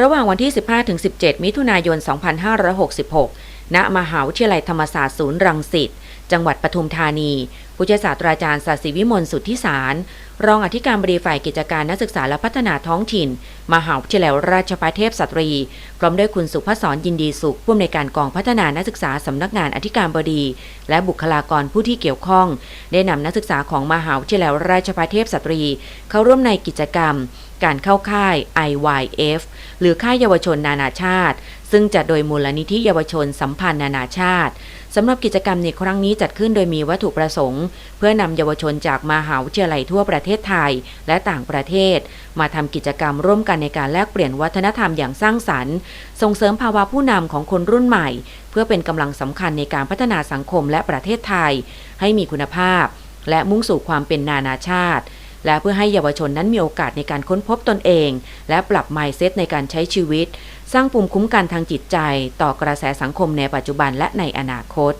ระหว่างวันที่ 15-17 มิถุนายน 2566 ณ มหาวิทยาลัยธรรมศาสตร์ศูนย์รังสิต จังหวัดปทุมธานี ผู้ช่วยศาสตราจารย์ศาสิวิมลสุทธิสาร รองอธิการบดีฝ่ายกิจการนักศึกษาและพัฒนาท้องถิ่น มหาวิทยาลัยราชภัฏเทพสตรี พร้อมด้วยคุณสุภศรยินดีสุขผู้อำนวยการกองพัฒนานักศึกษาสำนักงานอธิการบดี และบุคลากรผู้ที่เกี่ยวข้อง ได้นำนักศึกษาของมหาวิทยาลัยราชภัฏเทพสตรี เข้าร่วมในกิจกรรม การเข้าค่าย IYF หรือค่ายเยาวชนนานาชาติ ซึ่งจัดโดยมูลนิธิเยาวชนสัมพันธ์นานาชาติสำหรับกิจกรรมในครั้งนี้จัดขึ้นโดยมีวัตถุประสงค์ เพื่อนำเยาวชนจากมหาวิทยาลัยทั่วประเทศไทยและต่างประเทศ มาทำกิจกรรมร่วมกันในการแลกเปลี่ยนวัฒนธรรมอย่างสร้างสรรค์ ส่งเสริมภาวะผู้นำของคนรุ่นใหม่ เพื่อเป็นกำลังสำคัญในการพัฒนาสังคมและประเทศไทย ให้มีคุณภาพ และมุ่งสู่ความเป็นนานาชาติ และเพื่อให้เยาวชนนั้นมีโอกาสในการค้นพบตนเอง และปรับไมเซ็ตในการใช้ชีวิต สร้างภูมิคุ้มกันทางจิตใจ ต่อกระแสสังคมในปัจจุบันและในอนาคต